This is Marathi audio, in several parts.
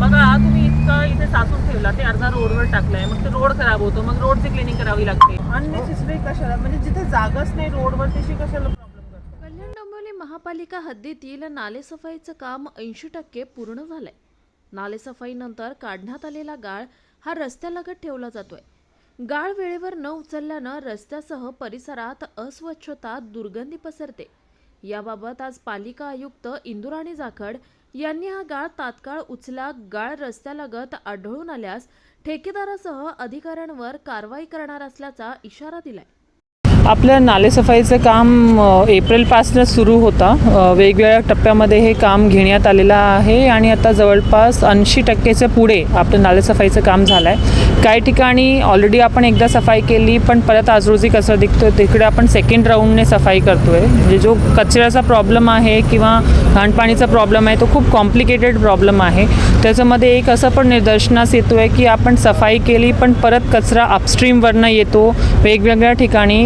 बघा तुम्ही इतकं इथे साचून ठेवला ते अर्धा रोडवर टाकलाय. मग ते रोड खराब होतो मग रोडची क्लिनिंग करावी लागते. अननेसेसरी कशाला? म्हणजे जिथे जागाच नाही रोडवर तशी कशाला प्रॉब्लेम करतो? कल्याण डोंबिवली महापालिका हद्दीतील नालेसफाईचं काम ऐंशी टक्के पूर्ण झालंय. नालेसफाईनंतर काढण्यात आलेला गाळ हा रस्त्यालगत ठेवला जातोय. गाळ वेळेवर न उचलल्यानं रस्त्यासह परिसरात अस्वच्छता दुर्गंधी पसरते. याबाबत आज पालिका आयुक्त इंदुराणी जाखड यांनी हा गाळ तात्काळ उचला गाळ रस्त्यालगत आढळून आल्यास ठेकेदारासह अधिकाऱ्यांवर कारवाई करणार असल्याचा इशारा दिलाय. आपलं नालेसफाईचं काम एप्रिलपासनं सुरू होता. वेगवेगळ्या टप्प्यामध्ये हे काम घेण्यात आलेलं आहे आणि आता जवळपास ऐंशी टक्केच्या पुढे आपलं नालेसफाईचं काम झालं आहे काही ठिकाणी ऑलरेडी आपण एकदा सफाई केली पण परत आज रोजी कचरा दिखतो तिकडे आपण सेकंड राऊंडने सफाई करतो आहे म्हणजे जो कचऱ्याचा प्रॉब्लेम आहे किंवा घाणपाणीचा प्रॉब्लेम आहे तो खूप कॉम्प्लिकेटेड प्रॉब्लेम आहे. त्याच्यामध्ये एक असं पण निदर्शनास येतो आहे की आपण सफाई केली पण परत कचरा अपस्ट्रीमवरनं येतो. वेगवेगळ्या ठिकाणी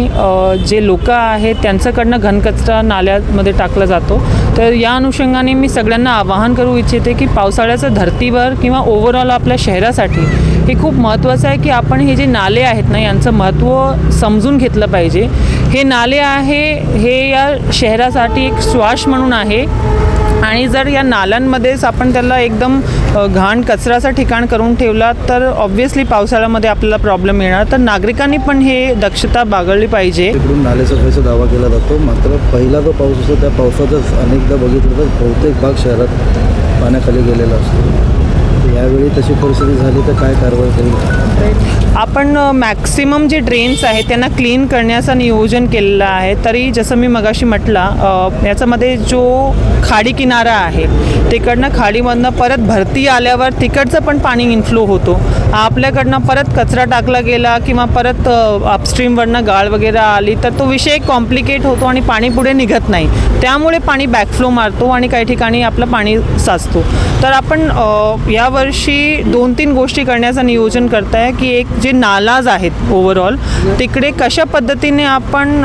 जे लोक आहेत त्यांच्याकडनं घनकचरा नाल्यामध्ये टाकला जातो. तर या अनुषंगाने मी सगळ्यांना आवाहन करू इच्छिते की पावसाळ्याचं धर्तीवर किंवा ओव्हरऑल आपल्या शहरासाठी हे खूप महत्त्वाचं आहे की आपण हे जे नाले आहेत ना यांचं महत्त्व समजून घेतलं पाहिजे. हे नाले आहे हे या शहरासाठी एक श्वास म्हणून आहे. आणि जर या नाल्यांमध्येच आपण त्याला एकदम घाण कचऱ्याचं ठिकाण करून ठेवला तर ऑब्व्हियसली पावसाळ्यामध्ये आपल्याला प्रॉब्लेम येणार. तर नागरिकांनी पण हे दक्षता बाळगली पाहिजे. इकडून नालेसफाईचा दावा केला जातो. मात्र पहिला जो पाऊस असतो त्या पावसातच अनेकदा बघितलं तर बहुतेक भाग शहरात पाण्याखाली गेलेला असतो. यावेळी तशी परिस्थिती झाली तर काय कारवाई केली आपण मॅक्सिमम जे ड्रेन्स आहेत त्यांना क्लीन करण्याचं नियोजन केलेलं आहे. तरी जसं मी मगाशी म्हटला याच्यामध्ये जो खाडी किनारा आहे तिकडनं खाडीमधनं परत भरती आल्यावर तिकडचं पण पाणी इन्फ्लो होतो. आपल्याकडनं परत कचरा टाकला गेला किंवा परत अपस्ट्रीमवरनं गाळ वगैरे आली तर तो विषय कॉम्प्लिकेट होतो आणि पाणी पुढे निघत नाही. त्यामुळे पाणी बॅकफ्लो मारतो आणि काही ठिकाणी आपलं पाणी साचतो. तर आपण यावर्षी दोन तीन गोष्टी करण्याचं नियोजन करत आहे की एक जे नालाज आहेत ओव्हरऑल तिकडे कशा पद्धतीने आपण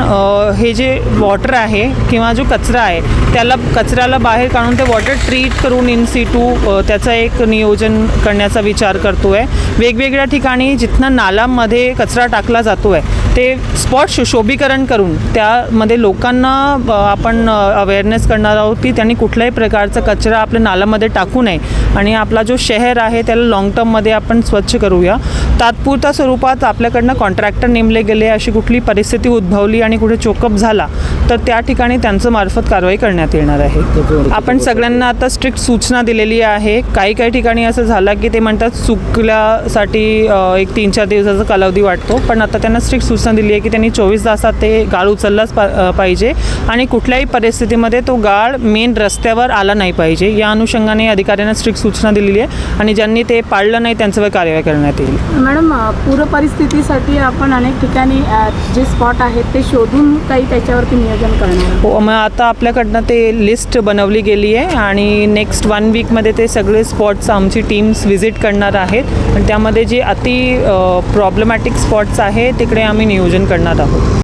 हे जे वॉटर आहे किंवा जो कचरा आहे त्याला कचऱ्याला बाहेर काढून ते वॉटर ट्रीट करून इन टू त्याचं एक नियोजन करण्याचा विचार करतो आहे वेगवेगळ्या ठिकाणी जिथनं नालामध्ये कचरा टाकला जातो आहे ते स्पॉट सुशोभीकरण करून त्यामध्ये लोकांना आपण अवेअरनेस करणार आहोत की त्यांनी कुठल्याही प्रकारचा कचरा आपल्या नालामध्ये टाकू नये. आणि आपला जो शहर आहे त्याला लाँग टर्ममध्ये आपण स्वच्छ करूया. तात्पुरत्या स्वरूपात आपल्याकडनं कॉन्ट्रॅक्टर नेमले गेले अशी कुठली परिस्थिती उद्भवली आणि कुठे चोकअप झाला तर त्या ठिकाणी त्यांचं मार्फत कारवाई करण्यात येणार आहे. आपण सगळ्यांना आता स्ट्रिक्ट सूचना दिलेली आहे. काही काही ठिकाणी असं झालं की ते म्हणतात चुकल्यासाठी एक तीन चार दिवसाचा कालावधी वाटतो पण आता त्यांना स्ट्रिक्ट सूचना दिली आहे की त्यांनी चोवीस तासात ते गाळ उचललाच पा पाहिजे आणि कुठल्याही परिस्थितीमध्ये तो गाळ मेन रस्त्यावर आला नाही पाहिजे. या अनुषंगाने अधिकाऱ्यांना स्ट्रिक्ट सूचना दिलेली आहे आणि ज्यांनी ते पाळलं नाही त्यांच्यावर कारवाई करण्यात येईल. मॅडम पूरपरिस्थितीसाठी पूर परिस्थितीसाठी आपण अनेक ठिकाणी जे स्पॉट आहेत ते शोधून काही त्याच्यावरती नियोजन करणार हो मग आता आपल्याकडनं ते लिस्ट बनवली गेली आहे आणि नेक्स्ट वन वीकमध्ये ते सगळे स्पॉट्स आमची टीम्स व्हिजिट करणार आहेत. आणि त्यामध्ये जे अति प्रॉब्लेमॅटिक स्पॉट्स आहे तिकडे आम्ही नियोजन करणार आहोत.